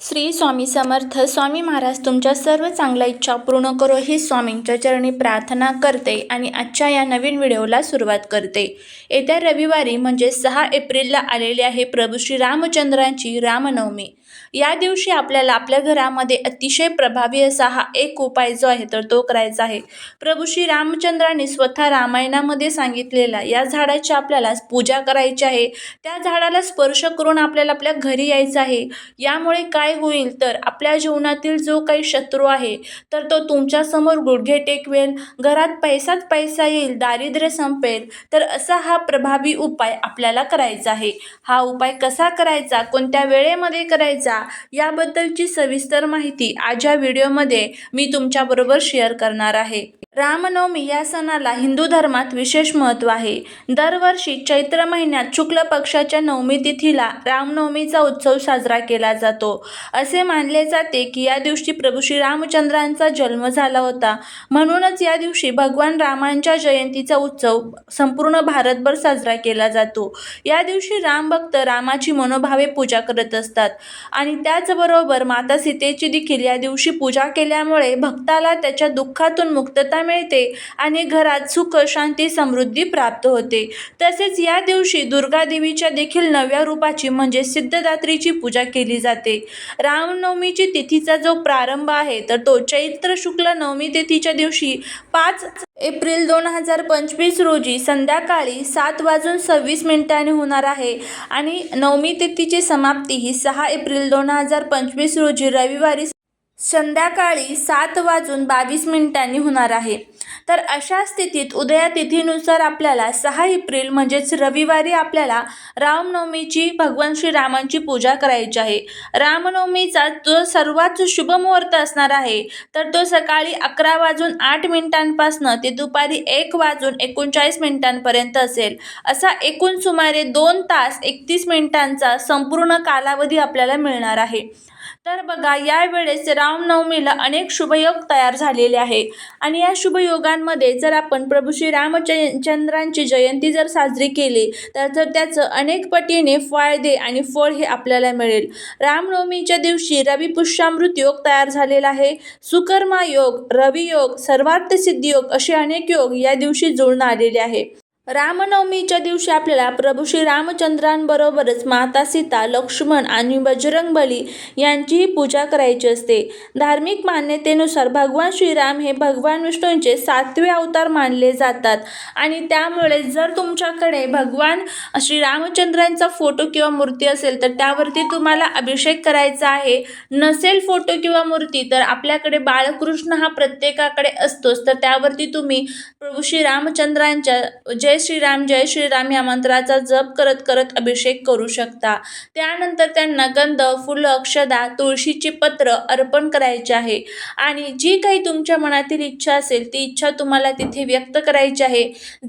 श्री स्वामी समर्थ स्वामी महाराज तुमच्या सर्व चांगल्या इच्छा पूर्ण करो ही स्वामींच्या चरणी प्रार्थना करते आणि आजच्या या नवीन व्हिडिओला सुरुवात करते. येत्या रविवारी म्हणजे सहा एप्रिलला आलेली आहे प्रभू श्री रामचंद्रांची रामनवमी. या दिवशी आपल्याला आपल्या घरामध्ये अतिशय प्रभावी असा हा एक उपाय जो आहे तर तो करायचा आहे. प्रभू श्री रामचंद्रांनी स्वतः रामायणामध्ये सांगितलेला या झाडाची आपल्याला पूजा करायची आहे. त्या झाडाला स्पर्श करून आपल्याला आपल्या घरी यायचं आहे. यामुळे काय होईल तर आपल्या जीवनातील जो काही शत्रू आहे तर तो तुमच्यासमोर गुडघे टेकवेल घरात पैसाच पैसा येईल दारिद्र्य संपेल तर असा हा प्रभावी उपाय आपल्याला करायचा आहे. हा उपाय कसा करायचा कोणत्या वेळेमध्ये करायचा याबद्दलची सविस्तर माहिती आज या व्हिडिओमध्ये मी तुमच्याबरोबर शेअर करणार आहे. रामनवमी या सणाला हिंदू धर्मात विशेष महत्त्व आहे. दरवर्षी चैत्र महिन्यात शुक्ल पक्षाच्या नवमी तिथीला रामनवमीचा उत्सव साजरा केला जातो. असे मानले जाते की या दिवशी प्रभू श्री रामचंद्रांचा जन्म झाला होता. म्हणूनच या दिवशी भगवान रामांच्या जयंतीचा उत्सव संपूर्ण भारतभर साजरा केला जातो. या दिवशी रामभक्त रामाची मनोभावे पूजा करत असतात. आणि त्याचबरोबर माता सीतेची देखील या दिवशी पूजा केल्यामुळे भक्ताला त्याच्या दुःखातून मुक्तता मिळते आणि घरात सुख शांती समृद्धी प्राप्त होते. तसेच या दिवशी दुर्गा देवीच्या देखील नव्या रूपाची म्हणजे सिद्धदात्रीची पूजा केली जाते. रामनवमीची तिथीचा जो प्रारंभ आहे तर तो चैत्र शुक्ल नवमी तिथीच्या दिवशी पाच एप्रिल दोन हजार पंचवीस रोजी संध्याकाळी सात वाजून सव्वीस मिनिटांनी होणार आहे आणि नवमी तिथीची समाप्ती ही सहा एप्रिल दोन हजार पंचवीस रोजी रविवारी संध्याकाळी सात वाजून बावीस मिनिटांनी होणार आहे. तर अशा स्थितीत उदया तिथीनुसार आपल्याला सहा एप्रिल म्हणजेच रविवारी आपल्याला रामनवमीची भगवान श्रीरामांची पूजा करायची आहे. रामनवमीचा जो सर्वात शुभ मुहूर्त असणार आहे तर तो सकाळी अकरा वाजून आठ मिनिटांपासनं ते दुपारी एक वाजून एकोणचाळीस मिनिटांपर्यंत असेल. असा एकूण सुमारे दोन तास एकतीस मिनिटांचा संपूर्ण कालावधी आपल्याला मिळणार आहे. तर बघा यावेळेस रामनवमीला अनेक शुभयोग तयार झालेले आहे. आणि या शुभयोगांमध्ये जर आपण प्रभू श्री रामचंद्रांची जयंती जर साजरी केली तर तर त्याचं अनेक पटीने फायदे आणि फळ हे आपल्याला मिळेल. रामनवमीच्या दिवशी रवी पुष्यामृत योग तयार झालेला आहे. सुकर्मा योग रवियोग सर्वार्थ सिद्धी योग असे अनेक योग या दिवशी जुळून आलेले आहे. रामनवमीच्या दिवशी आपल्याला प्रभू श्री रामचंद्रांबरोबरच माता सीता लक्ष्मण आणि बजरंगबली यांचीही पूजा करायची असते. धार्मिक मान्यतेनुसार भगवान श्रीराम हे भगवान विष्णूंचे सातवे अवतार मानले जातात. आणि त्यामुळे जर तुमच्याकडे भगवान श्री रामचंद्रांचा फोटो किंवा मूर्ती असेल तर त्यावरती तुम्हाला अभिषेक करायचा आहे. नसेल फोटो किंवा मूर्ती तर आपल्याकडे बाळकृष्ण हा प्रत्येकाकडे असतोच. तर त्यावरती तुम्ही प्रभू श्री रामचंद्रांच्या जय श्रीराम जय श्रीराम या मंत्राचा जप करत करत अभिषेक करू शकता. त्यानंतर त्यांना गंध फुलं अक्षदा तुळशीची पत्र अर्पण करायचे आहे. आणि जी काही तुमच्या मनातील इच्छा असेल ती इच्छा तुम्हाला तिथे व्यक्त करायची आहे.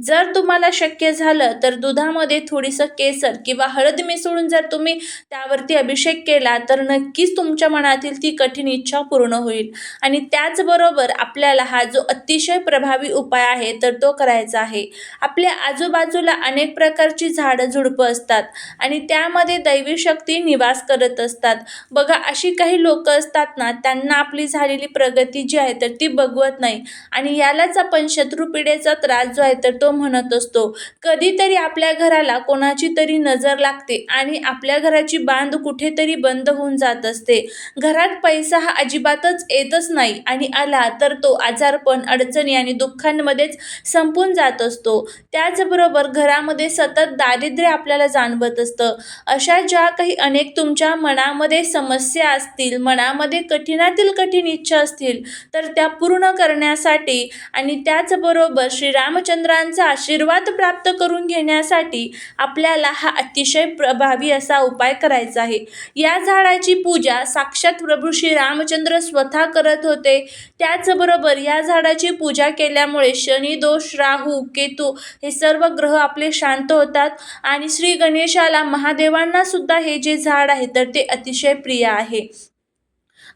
जर तुम्हाला शक्य झालं तर दुधामध्ये थोडीसं केसर किंवा हळद मिसळून जर तुम्ही त्यावरती अभिषेक केला तर नक्कीच तुमच्या मनातील ती कठीण इच्छा पूर्ण होईल. आणि त्याचबरोबर आपल्याला हा जो अतिशय प्रभावी उपाय आहे तर तो करायचा आहे. आपल्या आजूबाजूला अनेक प्रकारची झाडं झुडपं असतात आणि त्यामध्ये दैवी शक्ती निवास करत असतात. बघा अशी काही लोक असतात ना त्यांना आपली झालेली प्रगती जी आहे तर ती बघवत नाही. आणि यालाच आपण शत्रुपिढेचा त्रास जो आहे तर तो म्हणत असतो. कधीतरी आपल्या घराला कोणाची तरी नजर लागते आणि आपल्या घराची बांध कुठेतरी बंद होऊन जात असते. घरात पैसा हा अजिबातच येतच नाही आणि आला तर तो आजारपण अडचणी आणि दुःखांमध्येच संपून जात असतो. त्या त्याचबरोबर घरामध्ये सतत दारिद्र्य आपल्याला जाणवत असतं. अशा ज्या काही अनेक तुमच्या मनामध्ये समस्या असतील मनामध्ये कठीणातील कठीण इच्छा असतील तर त्या पूर्ण करण्यासाठी आणि त्याचबरोबर श्रीरामचंद्रांचा आशीर्वाद प्राप्त करून घेण्यासाठी आपल्याला हा अतिशय प्रभावी असा उपाय करायचा आहे. या झाडाची पूजा साक्षात प्रभू श्रीरामचंद्र स्वतः करत होते. त्याचबरोबर या झाडाची पूजा केल्यामुळे शनी दोष राहू केतू हे सर्व ग्रह आपले शांत होतात आणि श्री गणेशाला महादेवांना सुद्धा हे जे झाड आहे तर ते अतिशय प्रिय आहे.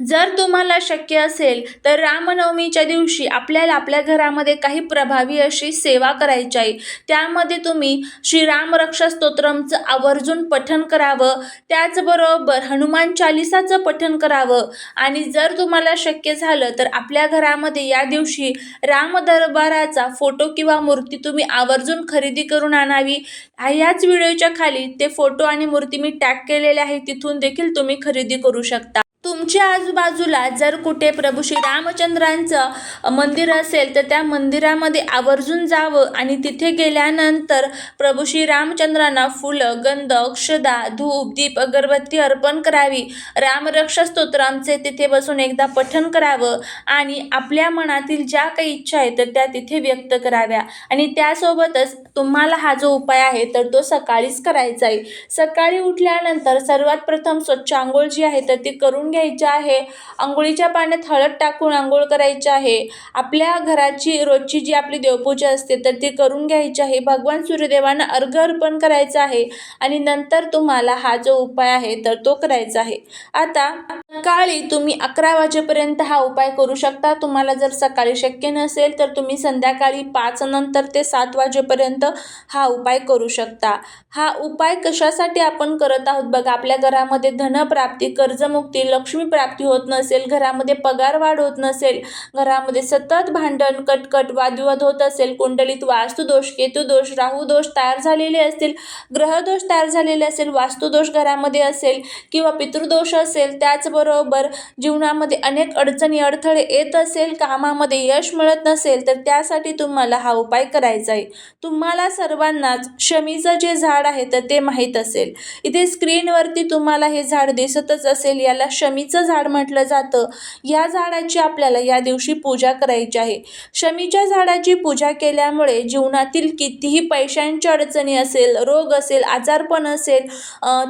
जर तुम्हाला शक्य असेल तर रामनवमीच्या दिवशी आपल्याला आपल्या घरामध्ये काही प्रभावी अशी सेवा करायची आहे. त्यामध्ये तुम्ही श्रीराम रक्षा स्तोत्रमचं आवर्जून पठण करावं. त्याचबरोबर हनुमान चालिसाचं पठण करावं. आणि जर तुम्हाला शक्य झालं तर आपल्या घरामध्ये या दिवशी राम दरबाराचा फोटो किंवा मूर्ती तुम्ही आवर्जून खरेदी करून आणावी. ह्याच व्हिडिओच्या खाली ते फोटो आणि मूर्ती मी टॅग केलेले आहे. तिथून देखील तुम्ही खरेदी करू शकता. तुमच्या आजूबाजूला जर कुठे प्रभू श्री रामचंद्रांचं मंदिर असेल तर त्या मंदिरामध्ये आवर्जून जावं आणि तिथे गेल्यानंतर प्रभू श्री रामचंद्रांना फुलं गंध अक्षदा धूप दीप अगरबत्ती अर्पण करावी. रामरक्षा स्तोत्रांचे तिथे बसून एकदा पठन करावं आणि आपल्या मनातील ज्या काही इच्छा आहेत तर त्या तिथे व्यक्त कराव्या. आणि त्यासोबतच तुम्हाला हा जो उपाय आहे तर तो सकाळीच करायचा आहे. सकाळी उठल्यानंतर सर्वात प्रथम स्वच्छ आंघोळ जी आहे तर ती करून घ्यायची. आहे. आंघोळीच्या पाण्यात हळद टाकून आंघोळ करायची आहे. आपल्या घराची रोजची जी आपली देवपूजा असते तर ती करून घ्यायची आहे. भगवान सूर्यदेवांना अर्घ अर्पण करायचं आहे आणि नंतर तुम्हाला हा जो उपाय आहे तर तो करायचा आहे. आता सकाळी तुम्ही अकरा वाजेपर्यंत हा उपाय करू शकता. तुम्हाला जर सकाळी शक्य नसेल तर तुम्ही संध्याकाळी पाच नंतर ते सात वाजेपर्यंत हा उपाय करू शकता. हा उपाय कशासाठी आपण करत आहोत? बघा आपल्या घरामध्ये धनप्राप्ती कर्जमुक्ती लक्ष्मी प्राप्ती होत नसेल घरामध्ये पगार वाढ होत नसेल घरामध्ये सतत भांडण कटकट वादविवाद होत असेल कुंडलीत वास्तुदोष केतुदोष राहुदोष तयार झालेले असतील ग्रहदोष तयार झालेले असेल वास्तुदोष घरामध्ये असेल किंवा पितृदोष असेल त्याचबरोबर जीवनामध्ये अनेक अडचणी अडथळे येत असेल कामामध्ये यश मिळत नसेल तर त्यासाठी तुम्हाला हा उपाय करायचा आहे. तुम्हाला सर्वांनाच शमीचं जे झाड आहे तर ते माहीत असेल. इथे स्क्रीनवरती तुम्हाला हे झाड दिसतच असेल याला शमीचं झाड म्हटलं जातं. या झाडाची आपल्याला या दिवशी पूजा करायची आहे. शमीच्या झाडाची पूजा केल्यामुळे जीवनातील कितीही पैशांच्या अडचणी असेल रोग असेल आजारपण असेल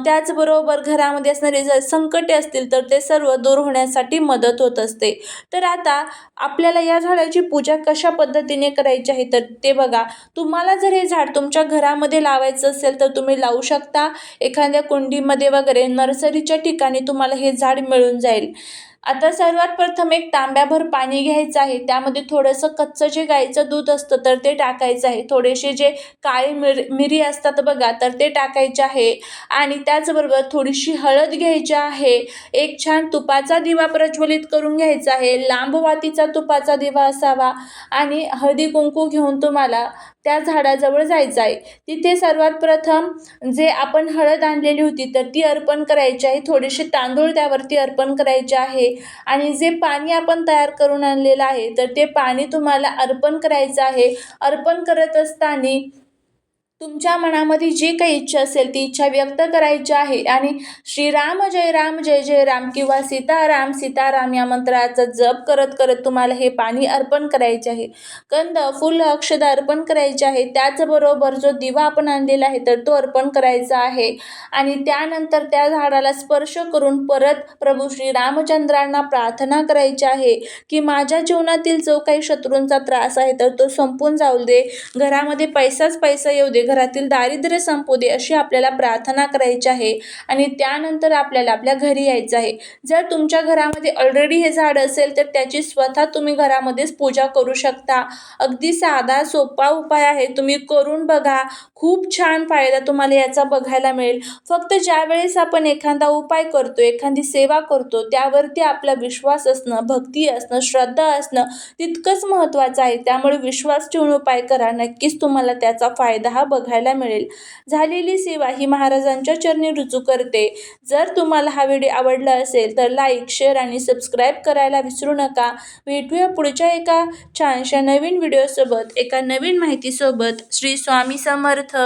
त्याचबरोबर घरामध्ये असणारे जर संकटे असतील तर ते सर्व दूर होण्यासाठी मदत होत असते. तर आता आपल्याला या झाडाची पूजा कशा पद्धतीने करायची आहे तर ते बघा. तुम्हाला जर हे झाड तुमच्या घरामध्ये लावायचं असेल तर तुम्ही लावू शकता. एखाद्या कुंडीमध्ये वगैरे नर्सरीच्या ठिकाणी तुम्हाला हे झाड मिळून जाईल आता सर्वात प्रथम एक तांब्याभर पाणी घ्यायचं आहे. त्यामध्ये थोडंसं कच्चं जे गाईचं दूध असतं तर ते टाकायचं आहे. थोडेसे जे काळे मिर मिरी असतात बघा तर ते टाकायचे आहे. आणि त्याचबरोबर थोडीशी हळद घ्यायची आहे. एक छान तुपाचा दिवा प्रज्वलित करून घ्यायचा आहे. लांब वातीचा तुपाचा दिवा असावा. आणि हळदी कुंकू घेऊन तुम्हाला त्या झाडाजवळ जायचं आहे. तिथे सर्वात प्रथम जे आपण हळद आणलेली होती तर ती अर्पण करायची आहे. थोडेसे तांदूळ त्यावरती अर्पण करायचे आहे. आणि जे पाणी आपण तयार करून आणलेलं आहे तर ते पाणी तुम्हाला अर्पण करायचं आहे. अर्पण करत असताना तुमच्या मनामध्ये जी काही इच्छा असेल ती इच्छा व्यक्त करायची आहे. आणि श्रीराम जय राम जय जय राम किंवा सीताराम सीताराम या मंत्राचा जप करत करत तुम्हाला हे पाणी अर्पण करायचे आहे. कंद फुल अक्षदा अर्पण करायचे आहे. त्याचबरोबर जो दिवा आपण आणलेला आहे तर तो अर्पण करायचा आहे. आणि त्यानंतर त्या झाडाला स्पर्श करून परत प्रभू श्री रामचंद्रांना प्रार्थना करायची आहे की माझ्या जीवनातील जो काही शत्रूंचा त्रास आहे तर तो संपून जाऊ दे. घरामध्ये पैसाच पैसा येऊ दे. घरातील दारिद्र्य संपू दे अशी आपल्याला प्रार्थना करायची आहे. आणि त्यानंतर आपल्याला आपल्या घरी यायचं आहे. जर तुमच्या घरामध्ये ऑलरेडी हे झाड असेल तर त्याची स्वतः तुम्ही घरामध्येच पूजा करू शकता. अगदी साधा सोपा उपाय आहे. तुम्ही करून बघा. खूप छान फायदा तुम्हाला याचा बघायला मिळेल. फक्त ज्यावेळेस आपण एखादा उपाय करतो एखादी सेवा करतो त्यावरती आपला विश्वास असणं भक्ती असणं श्रद्धा असणं तितकंच महत्त्वाचं आहे. त्यामुळे विश्वास ठेवून उपाय करा. नक्कीच तुम्हाला त्याचा फायदा हा बघायला मिळेल. झालेली सेवा ही महाराजांच्या चरणी रुजू करते. जर तुम्हाला हा व्हिडिओ आवडला असेल तर लाईक शेअर आणि सबस्क्राईब करायला विसरू नका. भेटूया पुढच्या एका छानशा नवीन व्हिडिओसोबत एका नवीन माहितीसोबत. श्री स्वामी समर्थ.